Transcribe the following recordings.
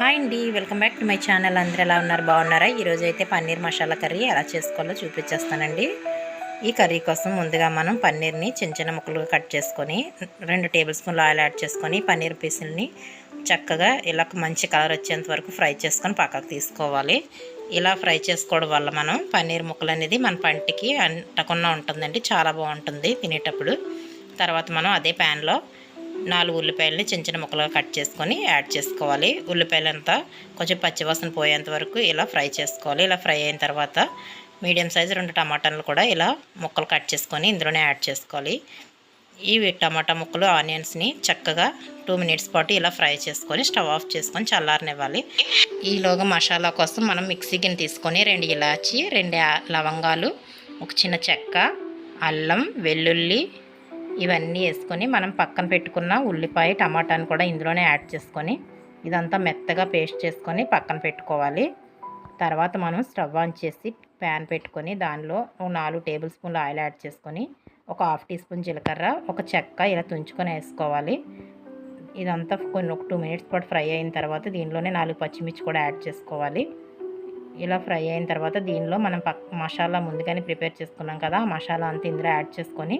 Hi అండి welcome back to my channel. అందరూ ఎలా ఉన్నారు? బాగున్నారా? ఈరోజు అయితే పన్నీర్ మసాలా కర్రీ ఎలా చేసుకోవాలో చూపించేస్తానండి. ఈ కర్రీ కోసం ముందుగా మనం పన్నీర్ని చిన్న చిన్న ముక్కలుగా కట్ చేసుకొని రెండు టేబుల్ స్పూన్లు ఆయిల్ యాడ్ చేసుకొని పన్నీర్ పీసుల్ని చక్కగా ఇలా మంచి కలర్ వచ్చేంత వరకు ఫ్రై చేసుకొని పక్కకు తీసుకోవాలి. ఇలా ఫ్రై చేసుకోవడం వల్ల మనం పన్నీర్ ముక్కలు అనేది మన పంటికి అంటకుండా ఉంటుందండి చాలా బాగుంటుంది తినేటప్పుడు. తర్వాత మనం అదే ప్యాన్లో నాలుగు ఉల్లిపాయలని చిన్న చిన్న ముక్కలుగా కట్ చేసుకొని యాడ్ చేసుకోవాలి. ఉల్లిపాయలంతా కొంచెం పచ్చివాసన పోయేంత వరకు ఇలా ఫ్రై చేసుకోవాలి. ఇలా ఫ్రై అయిన తర్వాత మీడియం సైజు రెండు టమాటాలు కూడా ఇలా ముక్కలు కట్ చేసుకొని ఇందులోనే యాడ్ చేసుకోవాలి. ఈ టమాటా ముక్కలు ఆనియన్స్ని చక్కగా టూ మినిట్స్ పాటు ఇలా ఫ్రై చేసుకొని స్టవ్ ఆఫ్ చేసుకొని చల్లారనివ్వాలి. ఈలోగా మసాలా కోసం మనం మిక్సీ గిన్నె తీసుకొని రెండు ఇలాచి రెండు లవంగాలు ఒక చిన్న చెక్క అల్లం వెల్లుల్లి ఇవన్నీ వేసుకొని మనం పక్కన పెట్టుకున్న ఉల్లిపాయ టమాటాని కూడా ఇందులోనే యాడ్ చేసుకొని ఇదంతా మెత్తగా పేస్ట్ చేసుకొని పక్కన పెట్టుకోవాలి. తర్వాత మనం స్టవ్ ఆన్ చేసి ప్యాన్ పెట్టుకొని దానిలో నాలుగు టేబుల్ స్పూన్లు ఆయిల్ యాడ్ చేసుకొని ఒక హాఫ్ టీ స్పూన్ జీలకర్ర ఒక చెక్క ఇలా తుంచుకొని వేసుకోవాలి. ఇదంతా కొన్ని ఒక టూ మినిట్స్ పాటు ఫ్రై అయిన తర్వాత దీనిలోనే నాలుగు పచ్చిమిర్చి కూడా యాడ్ చేసుకోవాలి. ఇలా ఫ్రై అయిన తర్వాత దీనిలో మనం పక్ మసాలా ముందుగానే ప్రిపేర్ చేసుకున్నాం కదా మసాలా అంతా ఇందులో యాడ్ చేసుకొని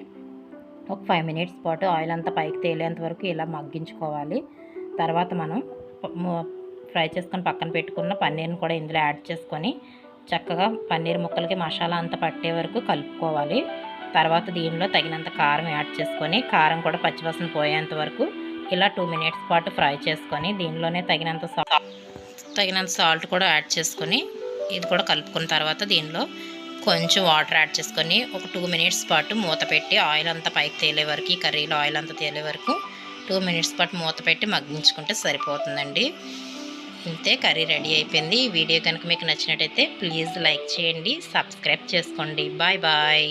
ఒక ఫైవ్ మినిట్స్ పాటు ఆయిల్ అంతా పైకి తేలేంత వరకు ఇలా మగ్గించుకోవాలి. తర్వాత మనం ఫ్రై చేసుకొని పక్కన పెట్టుకున్న పన్నీర్ని కూడా ఇందులో యాడ్ చేసుకొని చక్కగా పన్నీర్ ముక్కలకి మసాలా అంతా పట్టే వరకు కలుపుకోవాలి. తర్వాత దీనిలో తగినంత కారం యాడ్ చేసుకొని కారం కూడా పచ్చివాసన పోయేంత వరకు ఇలా టూ మినిట్స్ పాటు ఫ్రై చేసుకొని దీనిలోనే తగినంత సాల్ట్ తగినంత సాల్ట్ కూడా యాడ్ చేసుకొని ఇది కూడా కలుపుకున్న తర్వాత దీనిలో కొంచెం వాటర్ యాడ్ చేసుకొని ఒక టూ మినిట్స్ పాటు మూత పెట్టి ఆయిల్ అంతా పైకి తేలే వరకు కర్రీలో ఆయిల్ అంతా తేలే వరకు టూ మినిట్స్ పాటు మూత పెట్టి మగ్గించుకుంటే సరిపోతుందండి. ఇంతే కర్రీ రెడీ అయిపోయింది. ఈ వీడియో కనుక మీకు నచ్చినట్టయితే ప్లీజ్ లైక్ చేయండి సబ్స్క్రైబ్ చేసుకోండి. Bye bye.